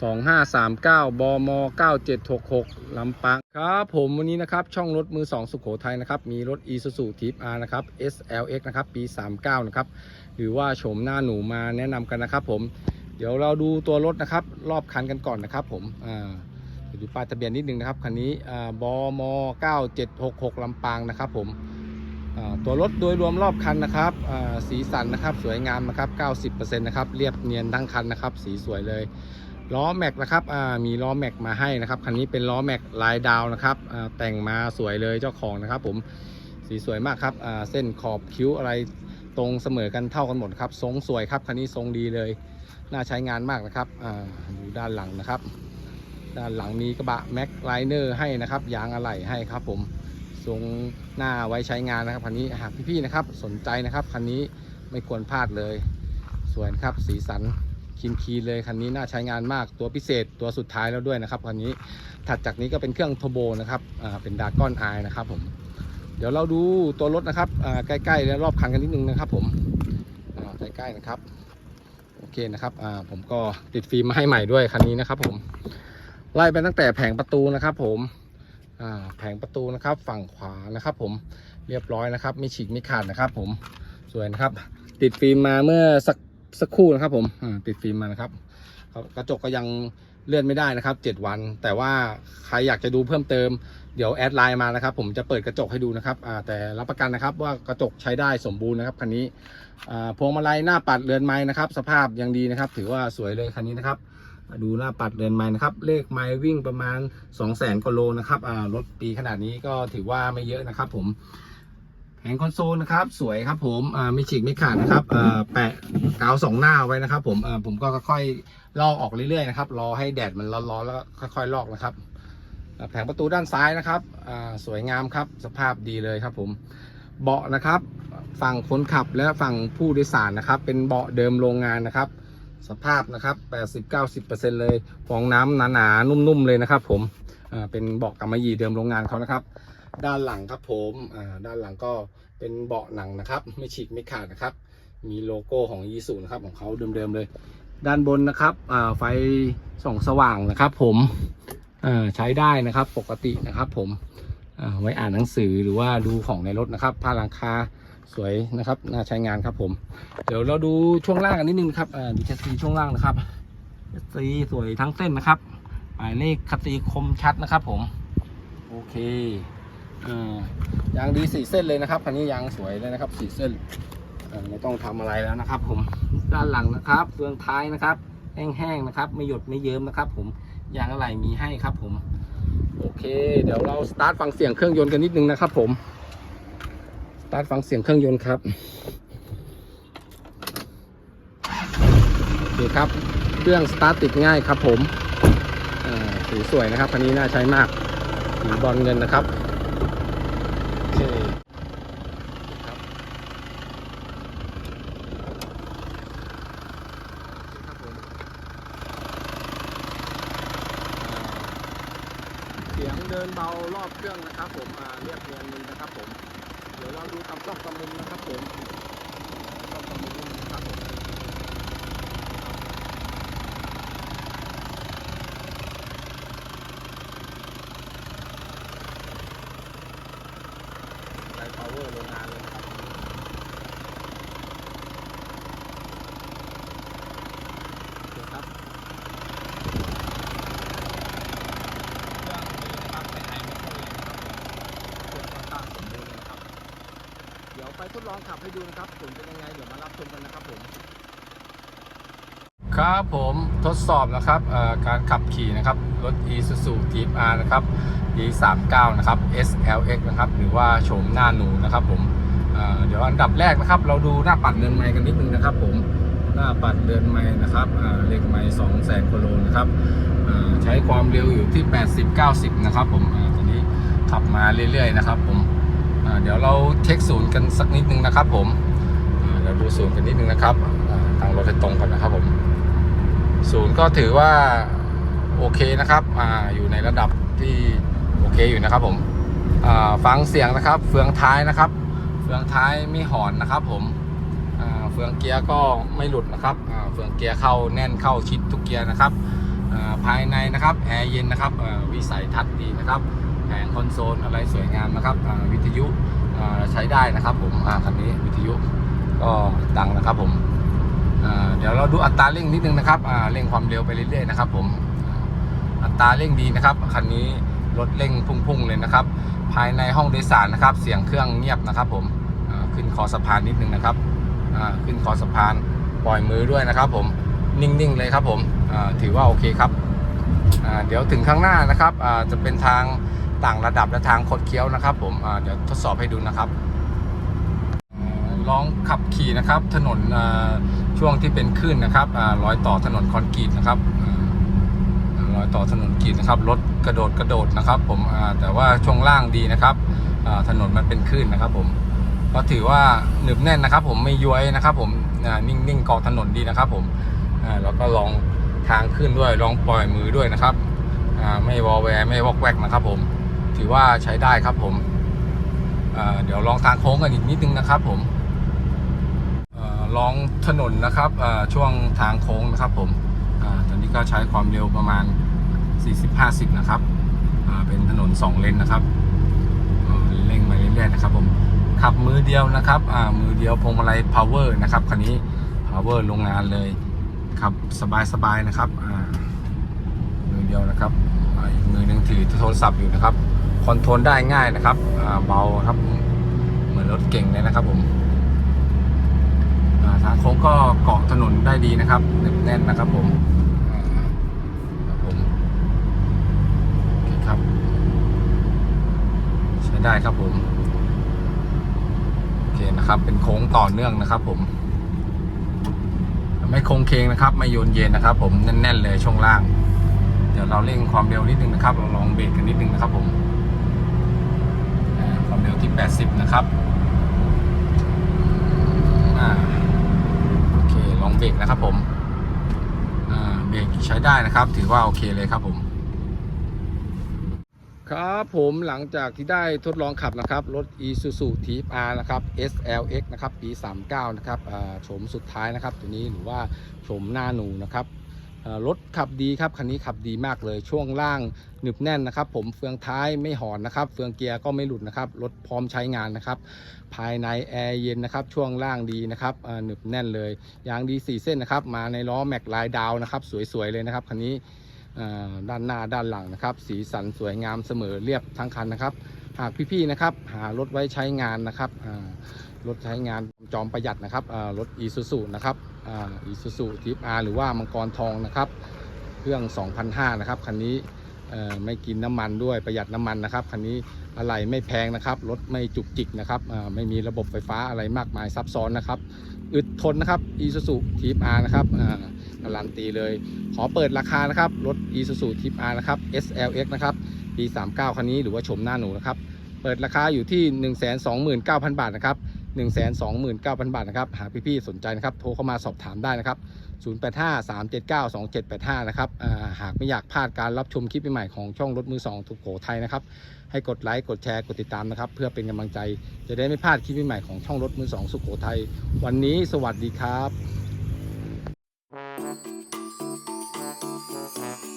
2539 บม 9766 ลำปาง ครับผมวันนี้นะครับ ช่องรถมือ 2 สุขโขทัยนะครับ มีรถ Isuzu Type R นะครับ SLX นะครับ ปี 39 นะครับ หรือว่าโฉมหน้าหนูมาแนะนำกันนะครับผม เดี๋ยวเราดูตัวรถนะครับ รอบคันกันก่อนนะครับผม อ่าดูป้ายทะเบียนนิดนึงนะครับ คันนี้อ่าบม 9766 ลำปางนะครับผมอ่าตัวรถโดยรวมรอบคันนะครับอ่าสีสันนะครับ สวยงามนะครับ 90%นะครับ เรียบเนียนทั้งคันนะครับ สีสวยเลย ล้อแม็กนะครับมีล้อแม็กมาให้นะครับคันนี้เป็นล้อแม็กลายดาวนะครับแต่งมาสวยเลยเจ้าของนะครับ ผมสีสวยมากครับเส้นขอบคิ้วอะไรตรงเสมอกันเท่ากันหมดครับทรงสวยครับคันนี้ทรงดีเลยน่าใช้งานมากนะครับอ่าดูด้านหลังนะครับ ด้านหลังมีกระบะแม็กไลเนอร์ให้นะครับยางอะไหล่ให้ครับ ผมทรงหน้าไว้ใช้งานนะครับคันนี้หากพี่ๆนะครับ สนใจนะครับคันนี้ไม่ควรพลาดเลย สวยนครับสีสัน คินคีเลยคันนี้น่าใช้งานมากตัวพิเศษตัวสุดท้ายแล้วด้วยนะครับคันนี้ถัดจากนี้ก็เป็นเครื่องโทโบนะครับเป็นดาก้อนไอนะครับผมเดี๋ยวเราดูตัวรถนะครับใกล้ๆและรอบคันกันนิดนึงนะครับ ผมใกล้ๆนะครับโอเคนะครับผมก็ติดฟิล์มมาให้ใหม่ด้วยคันนี้นะครับ ผมไล่ไปตั้งแต่แผงประตูนะครับ ผมแผงประตูนะครับฝั่งขวานะครับ ผมเรียบร้อยนะครับไม่ฉีกไม่ขาดนะครับ ผมสวยนะครับ ติดฟิล์มมาเมื่อสัก สักครู่นะครับ ผมติดฟิล์มมานะครับกระจกก็ยังเลื่อนไม่ได้นะครับ7วัน แต่ว่าใครอยากจะดูเพิ่มเติมเดี๋ยวแอดไลน์มานะครับ ผมจะเปิดกระจกให้ดูนะครับแต่รับประกันนะครับว่ากระจกใช้ได้สมบูรณ์นะครับคันนี้พวงมาลัยหน้าปัดเรือนไม้นะครับ สภาพยังดีนะครับ ถือว่าสวยเลยคันนี้นะครับ ดูหน้าปัดเรือนไม้นะครับเลขไม้วิ่งประมาณ 2 0 0แสนกว่าโลนะครับรถปีขนาดนี้ก็ถือว่าไม่เยอะนะครับ ผม แผงคอนโซลนะครับ สวยครับผมอ่าไม่ฉีกไม่ขาดนะครับอ่าแปะกาวสองหน้าไว้นะครับ ผมอ่าผมก็ค่อยๆลอกออกเรื่อยๆนะครับรอให้แดดมันร้อนๆแล้วค่อยๆลอกนะครับแผงประตูด้านซ้ายนะครับอ่าสวยงามครับสภาพดีเลยครับ ผมเบาะนะครับ ฝั่งคนขับและฝั่งผู้โดยสารนะครับ เป็นเบาะเดิมโรงงานนะครับ สภาพนะครับ80-90%เลยฟองน้ำหนาๆนุ่มๆเลยนะครับ ผมอ่าเป็นเบาะกำมะหยี่เดิมโรงงานเขานะครับ ด้านหลังครับผมอ่าด้านหลังก็เป็นเบาะหนังนะครับ ไม่ฉีกไม่ขาดนะครับ มีโลโก้ของยีสุนะครับของเขาเดิมๆเลย ด้านบนนะครับอ่าไฟส่องสว่างนะครับ ผมอ่าใช้ได้นะครับปกตินะครับ ผมอ่าไว้อ่านหนังสือหรือว่าดูของในรถนะครับผ้าหลังคาสวยนะครับน่าใช้งานครับผมเดี๋ยวเราดูช่วงล่างกันนิดนึงครับอ่าดูชัดซีช่วงล่างนะครับชัดซีสวยทั้งเส้นนะครับหมายเลขคัตีคมชัดนะครับผม โอเค ยางดีสี่เส้นเลยนะครับคันนี้ยางสวยเลยนะครับสี่เส้นไม่ต้องทำอะไรแล้วนะครับ ผมด้านหลังนะครับเฟืองท้ายนะครับแห้งๆนะครับ ไม่หยดไม่เยิ้มนะครับ ผมยางอะไรมีให้ครับ ผม โอเค เดี๋ยวเราสตาร์ทฟังเสียงเครื่องยนต์กันนิดนึงนะครับ ผมสตาร์ทฟังเสียงเครื่องยนต์ครับโอเคครับเครื่องสตาร์ทติดง่ายครับ ผมสีสวยนะครับคันนี้น่าใช้มากสีบอลเงินนะครับ โอเคครับครับผมอ่าเสียงเดินเบารอบเครื่องนะครับ ผมเรียบเรียนดีนะครับ ผม เดี๋ยวเราดูตำซอกตำมุมนะครับ ผมซอกตำมุมนะครับผมไลท์พาวเวอร์โรงงานเลยนะครับครับเครื่องดีนะครับไม่ไอไม่เข้าเลยนะครับเครื่องค่อนข้างสมบูรณ์เลยนะครับ เดี๋ยว ไปทดลองขับให้ดูนะครับผลเป็นยังไงเดี๋ยวมารับชมกันนะครับผมครับผมทดสอบนะครับการขับขี่นะครับรถ Isuzu TFR นะครับ E39 นะครับ SLX นะครับหรือว่าโฉมหน้าหนูนะครับผมเเดี๋ยวอันดับแรกนะครับ เราดูหน้าปัดเรือนไม้กันนิดนึงนะครับผมหน้าปัดเรือนไม้นะครับเลขไม้2แสนกิโลนะครับใช้ความเร็วอยู่ที่ 80-90 นะครับผมอตอนนี้ขับมาเรื่อยๆนะครับผม เดี๋ยวเราเช็คศูนย์กันสักนิดนึงนะครับ ผมเราดูศูนย์กันนิดนึงนะครับทางรถให้ตรงกันนะครับผมศูนย์ก็ถือว่าโอเคนะครับออยู่ในระดับที่โอเคอยู่นะครับ ผมฟังเสียงนะครับ เฟืองท้ายนะครับ เฟืองท้ายไม่หอนนะครับ ผมเฟืองเกียร์ก็ไม่หลุดนะครับเฟืองเกียร์เข้าแน่นเข้าชิดทุกเกียร์นะครับภายในนะครับแอร์เย็นนะครับวิสัยทัศน์ดีนะครับ แผงคอนโซลอะไรสวยงามนะครับวิทยุใช้ได้นะครับผมคันนี้วิทยุก็ดังนะครับผมเดี๋ยวเราดูอัตราเร่งนิดนึงนะครับเร่งความเร็วไปเรื่อยๆนะครับผมอัตราเร่งดีนะครับคันนี้รถเร่งพุ่งๆเลยนะครับ ภายในห้องโดยสารนะครับ เสียงเครื่องเงียบนะครับ ผมขึ้นคอสะพานนิดนึงนะครับขึ้นคอสะพานปล่อยมือด้วยนะครับ ผมนิ่งๆเลยครับผมถือว่าโอเคครับเดี๋ยวถึงข้างหน้านะครับจะเป็นทาง ต่างระดับและทางคดเคี้ยวนะครับผมเดี๋ยวทดสอบให้ดูนะครับ ลองขับขี่นะครับถนนช่วงที่เป็นคลื่นนะครับรอยต่อถนนคอนกรีตนะครับรอยต่อถนนกรีตนะครับรถกระโดดกระโดดนะครับ ผมแต่ว่าช่วงล่างดีนะครับถนนมันเป็นคลื่นนะครับผมก็ถือว่าหนึบแน่นนะครับ ผมไม่ย้วยนะครับ ผมนิ่งๆเกาะถนนดีนะครับ ผมแล้วก็ลองทางขึ้นด้วยลองปล่อยมือด้วยนะครับไม่วอแวร์ไม่วอกแวกนะครับผม ถือว่าใช้ได้ครับผมอ่าเดี๋ยวลองทางโค้งกันอีกนิดนึงนะครับ ผมอ่าลองถนนนะครับช่วงทางโค้งนะครับ ผมอตอนนี้ก็ใช้ความเร็วประมาณ 40-50 นะครับเป็นถนน 2 เลนนะครับเร่งมาเรื่อยๆนะครับ ผมขับมือเดียวนะครับมือเดียวพวงมาลัย power นะครับคันนี้ power โรงงานเลยขับสบายๆนะครับมือเดียวนะครับอีกมือหนึ่งถือโทรศัพท์อยู่นะครับ คอนโทรลได้ง่ายนะครับเบาครับ เหมือนรถเก่งเลยนะครับผมทางโค้งก็เกาะถนนได้ดีนะครับแน่นนะครับผมครับผมโอเคครับ ใช้ได้ครับผมโอเคนะครับ เป็นโค้งต่อเนื่องนะครับ ผม ไม่โค้งเคงนะครับ ไม่โยนเย็นนะครับ ผมแน่นๆเลยช่วงล่าง เดี๋ยวเราเร่งความเร็วนิดนึงนะครับเราลองเบรกกันนิดนึงนะครับผมอ่าความเร็ว ที่ 80 นะครับอ่าโอเคลองเบรกนะครับผมอ่าเบรกใช้ได้นะครับ ถือว่าโอเคเลยครับผม ครับผมหลังจากที่ได้ทดลองขับนะครับ รถ Isuzu Type R นะครับ SLX นะครับ ปี 39 นะครับโฉมสุดท้ายนะครับ ตัวนี้หรือว่าโฉมหน้าหนูนะครับ รถขับดีครับคันนี้ขับดีมากเลยช่วงล่างหนึบแน่นนะครับ ผมเฟืองท้ายไม่หอนนะครับ เฟืองเกียร์ก็ไม่หลุดนะครับรถพร้อมใช้งานนะครับ ภายในแอร์เย็นนะครับช่วงล่างดีนะครับหนึบแน่นเลยยางดี4เส้นนะครับ มาในล้อแม็กลายดาวนะครับ สวยๆเลยนะครับคันนี้ด้านหน้าด้านหลังนะครับ สีสันสวยงามเสมอเรียบทั้งคันนะครับ หากพี่ๆนะครับ หารถไว้ใช้งานนะครับ รถใช้งานจอมประหยัดนะครับรถ e s u s u นะครับอ่า e s u s u Type R หรือว่ามังกรทองนะครับ เครื่อง 2,500นะครับคันนี้ไม่กินน้ำมันด้วยประหยัดน้ำมันนะครับคันนี้อะไรไม่แพงนะครับรถไม่จุกจิกนะครับไม่มีระบบไฟฟ้าอะไรมากมายซับซ้อนนะครับ อึดทนนะครับ e s u s u Type R นะครับการันตีเลย ขอเปิดราคานะครับรถ Isuzu Type R นะครับ SLX นะครับปี 39 คันนี้หรือว่าชมหน้าหนูนะครับ เปิดราคาอยู่ที่ 129,000 บาทนะครับ 129,000 บาทนะครับ หากพี่ๆสนใจนะครับ โทรเข้ามาสอบถามได้นะครับ 0853792785 นะครับอ่าหากไม่อยากพลาดการรับชมคลิปใหม่ของช่องรถมือสองทุกโขทัยนะครับ ให้กดไลค์กดแชร์กดติดตามนะครับ เพื่อเป็นกำลังใจจะได้ไม่พลาดคลิปใหม่ของช่องรถมือสองสุโขทัยวันนี้สวัสดีครับ